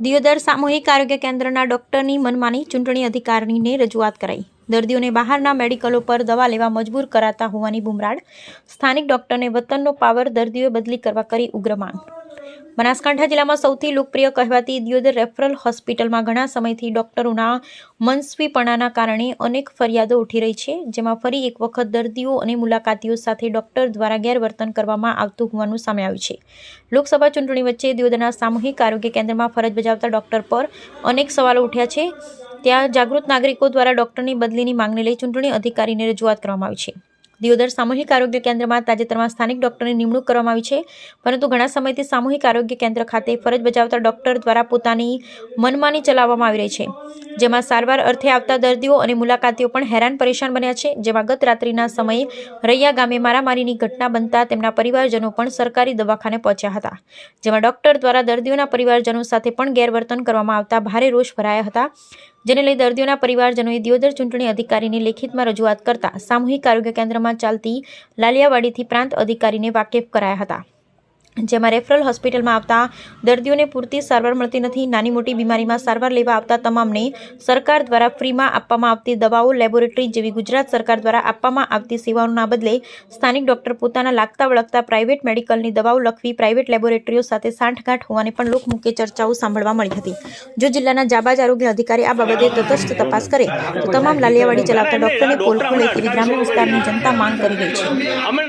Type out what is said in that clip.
દિયોદર સામૂહિક આરોગ્ય કેન્દ્રના ડોક્ટરની મનમાની ચૂંટણી અધિકારીને રજૂઆત કરાઈ. દર્દીઓને બહારના મેડિકલો પર દવા લેવા મજબૂર કરાતા હોવાની બુમરાડ સ્થાનિક ડોક્ટરને વતનનો પાવર દર્દીઓએ બદલી કરવા કરી ઉગ્ર માંગ. બનાસકાંઠા જિલ્લામાં સૌથી લોકપ્રિય કહેવાતી દિયોદર રેફરલ હોસ્પિટલમાં ઘણા સમયથી ડોક્ટરોના મનસ્વીપણાના કારણે અનેક ફરિયાદો ઉઠી રહી છે, જેમાં ફરી એક વખત દર્દીઓ અને મુલાકાતીઓ સાથે ડોક્ટર દ્વારા ગેરવર્તન કરવામાં આવતું હોવાનું સામે આવ્યું છે. લોકસભા ચૂંટણી વચ્ચે દિયોદરના સામૂહિક આરોગ્ય કેન્દ્રમાં ફરજ બજાવતા ડોક્ટર પર અનેક સવાલો ઉઠ્યા છે. ત્યાં જાગૃત નાગરિકો દ્વારા ડોક્ટરની બદલીની માંગને લઈ ચૂંટણી અધિકારીને રજૂઆત કરવામાં આવી છે. દિયોદર સામૂહિક આરોગ્ય કેન્દ્રમાં તાજેતરમાં સ્થાનિક ડોક્ટરની નિમણૂક કરવામાં આવી છે. પરંતુ ઘણા સમયથી સામૂહિક આરોગ્ય કેન્દ્ર ખાતે ફરજ બજાવતા ડોક્ટર દ્વારા પોતાની મનમાની ચલાવવામાં આવી રહી છે. જેમાં સારવાર અર્થે આવતા દર્દીઓ અને મુલાકાતીઓ પણ હેરાન પરેશાન બન્યા છે. જેમાં ગત રાત્રિના સમયે રૈયા ગામે મારામારીની ઘટના બનતા તેમના પરિવારજનો પણ સરકારી દવાખાને પહોંચ્યા હતા. જેમાં ડોક્ટર દ્વારા દર્દીઓના પરિવારજનો સાથે પણ ગેરવર્તન કરવામાં આવતા ભારે રોષ ભરાયા હતા. જેને લઈ દર્દીઓના પરિવારજનોએ દિયોદર ચૂંટણી અધિકારીને લેખિતમાં રજૂઆત કરતા સામૂહિક આરોગ્ય કેન્દ્રમાં ચાલતી લાલિયાવાડીથી પ્રાંત અધિકારીને વાકેફ કરાયા હતા. જેમાં રેફરલ હોસ્પિટલમાં આવતા દર્દીઓને પૂરતી સારવાર મળતી નથી. નાની મોટી બીમારીમાં સારવાર લેવા આવતા તમામને સરકાર દ્વારા ફ્રીમાં આપવામાં આવતી દવાઓ લેબોરેટરી જેવી ગુજરાત સરકાર દ્વારા આપવામાં આવતી સેવાઓના બદલે સ્થાનિક ડોક્ટર પોતાના લાગતા વળગતા પ્રાઇવેટ મેડિકલની દવાઓ લખવી પ્રાઇવેટ લેબોરેટરીઓ સાથે સાંઠગાંઠ હોવાની પણ લોકમુખ્ય ચર્ચાઓ સાંભળવા મળી હતી. જો જિલ્લાના જાબાજ આરોગ્ય અધિકારી આ બાબતે તટસ્થ તપાસ કરે તો તમામ લાલિયાવાડી ચલાવતા ડોક્ટરને પોલ ખોલે તેવી ગ્રામ્ય વિસ્તારની જનતા માંગ કરી રહી છે.